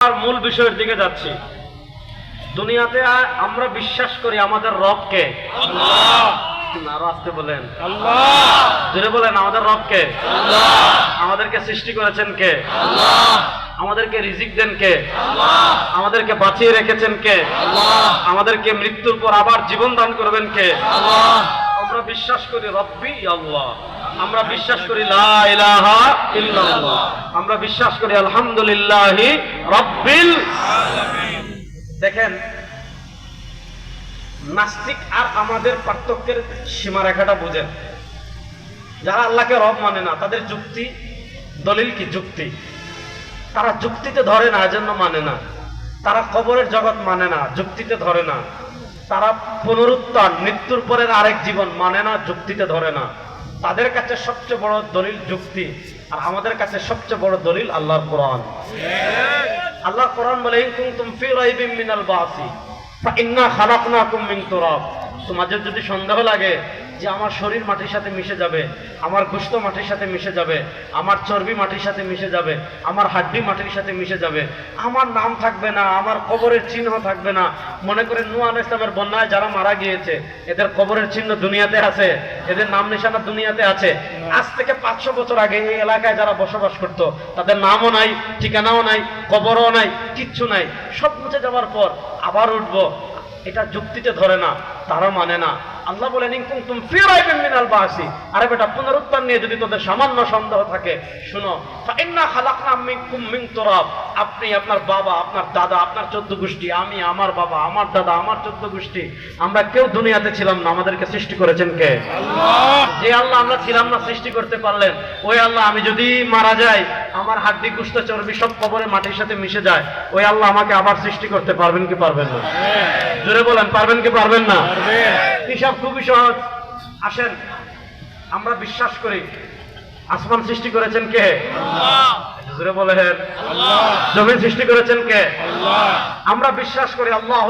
আর মূল বিষয়ের দিকে যাচ্ছি। দুনিয়াতে আমরা বিশ্বাস করি আমাদের রবকে। আরও আসতে বলেন। জোরে বলেন আমাদের রবকে। আমাদেরকে সৃষ্টি করেছেন কে? আমাদেরকে রিজিক দেন কে? আমাদেরকে বাঁচিয়ে রেখেছেন কে? আমাদেরকে মৃত্যুর পর আবার জীবন দান করবেন কে? আমরা বিশ্বাস করি রব্বি আল্লাহ। আমরা বিশ্বাস করি ইলাহা ইল্লাল্লাহ। আমরা বিশ্বাস করি আলহামদুলিল্লাহি রব্বিল দেখেন, নাস্তিক আর আমাদের পার্থক্যের সীমারেখাটা বুঝেন। যারা আল্লাহকে রব মানে না, তাদের যুক্তি, দলিল কি যুক্তি? তারা যুক্তিতে ধরে না, এজন্য মানে না। তারা কবরের জগৎ মানে না, যুক্তিতে ধরে না। তারা পুনরুত্থান মৃত্যুর পরের আরেক জীবন মানে না, যুক্তিতে ধরে না। তাদের কাছে সবচেয়ে বড় দলিল যুক্তি, আর আমাদের কাছে সবচেয়ে বড় দলিল আল্লাহর কোরআন। আল্লাহ কোরআন বলে মিনাল বাসি ইন্না খালাকনাকুম মিন তোমাদের যদি সন্দেহ লাগে যে আমার শরীর মাটির সাথে মিশে যাবে, আমার গুস্ত মাটির সাথে মিশে যাবে, আমার চর্বি মাটির সাথে মিশে যাবে, আমার হাড্ডি মাটির সাথে মিশে যাবে, আমার নাম থাকবে না, আমার কবরের চিহ্ন থাকবে না। মনে করে নূহ আলাইহিস ইসলামের বন্যায় যারা মারা গিয়েছে, এদের কবরের চিহ্ন দুনিয়াতে আছে, এদের নাম নিশানা দুনিয়াতে আছে। আজ থেকে পাঁচশো বছর আগে এই এলাকায় যারা বসবাস করত, তাদের নামও নাই, ঠিকানাও নাই, কবরও নাই, কিচ্ছু নাই। সব মুছে যাওয়ার পর আবার উঠবো। এটা যুক্তিতে ধরে না, তারা মানে না। আল্লাহ বলেন ইনকুম তুম ফিরাইবেন মিনাল বাসি। আরে বেটা পুনরুত্থান নিয়ে যদি তোদের সামান্য সন্দেহ থাকে শুনো ফাইন্না খালাকনা মিনকুম মিন তুরাব। আপনি আপনার বাবা আপনার দাদা আপনার চোদ্দ গোষ্ঠী আমি আমার বাবা আমার দাদা আমার চোদ্দ গোষ্ঠী আমরা কেউ দুনিয়াতে ছিলাম না আমাদেরকে সৃষ্টি করেছেন কে? যে আল্লাহ আমরা ছিলাম না সৃষ্টি করতে পারলেন ওই আল্লাহ আমি যদি মারা যাই আমার হাড্ডি কুষ্ঠ চর্বি সব কবরে মাটির সাথে মিশে যায় ওই আল্লাহ আমাকে আবার সৃষ্টি করতে পারবেন কি পারবেন না? জোরে বলেন পারবেন কি পারবেন না? হিসাব খুবই সহজ। আসেন আমরা বিশ্বাস করি। আসমান সৃষ্টি করেছেন কে? জোরে বলেন জমিন সৃষ্টি করেছেন কে? আমরা বিশ্বাস করি আল্লাহ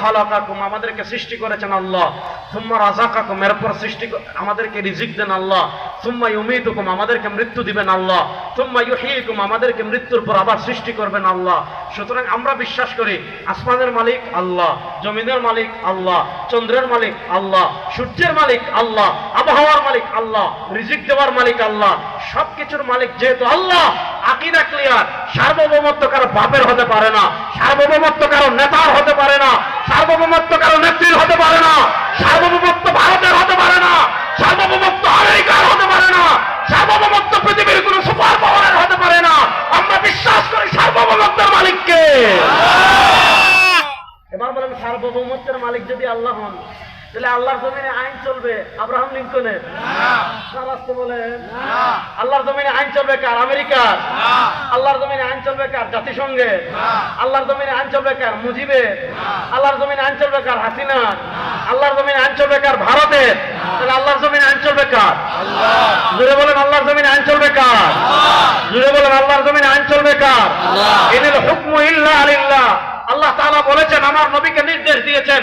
খালাকাকুম, আমাদেরকে সৃষ্টি করেছেন আল্লাহ। সুম্মা রাজাকাকুম এরপর সৃষ্টি আমাদেরকে রিজিক দেন আল্লাহ। সুম্মা ইউমিতুকুম, আমাদেরকে মৃত্যু দিবেন আল্লাহ। সুম্মা ইউহয়িকুম আমাদেরকে মৃত্যুর পর আবার সৃষ্টি করবেন আল্লাহ। সুতরাং আমরা বিশ্বাস করি আসমানের মালিক আল্লাহ, জমিনের মালিক আল্লাহ, চন্দ্রের মালিক আল্লাহ, সূর্যের মালিক আল্লাহ, আবহাওয়ার মালিক আল্লাহ, রিজিক দেওয়ার মালিক আল্লাহ। সবকিছুর মালিক যেহেতু আল্লাহ আকিদা ক্লিয়ার সার্বভৌমত্ব কারও বাপের হতে পারে না সার্বভৌমত্ব কারও নেতার হতে পারে না সার্বভৌমত্ব কারও নেত্রীর হতে পারে না সার্বভৌমত্ব ভারতের হতে পারে না সার্বভৌমত্ব আমেরিকার হতে পারে না সার্বভৌমত্ব পৃথিবীর কোন সুপার পাওয়ারের হতে পারে না আমরা বিশ্বাস করি সার্বভৌমত্বের মালিককে। এবার বলেন সার্বভৌমত্বের মালিক যদি আল্লাহ হন তাহলে আল্লাহর জমিনে আইন চলবে আব্রাহাম লিঙ্কনের? রাস্তে বলেন আল্লাহর জমিনে আইন চলবে কার? আমেরিকার। আল্লাহর জমিনে আইন চলবে কার? জাতিসংঘের। আল্লাহর জমিনে আইন চলবে কার? মুজিবের। আল্লাহর জমিনে আইন চলবে কার? হাসিনার। আল্লাহর জমিনে আইন চলবে কার? ভারতের। তাহলে আল্লাহর জমিনে আইন চলবে কার? জুড়ে বলেন আল্লাহর জমিনে আইন চলবে কার? জুড়ে বলেন আল্লাহর জমিনে আইন চলবে কার? ইনিল হুকমু ইল্লা আলিল্লাহ। আল্লাহ তাআলা বলেছেন আমার নবীকে নির্দেশ দিয়েছেন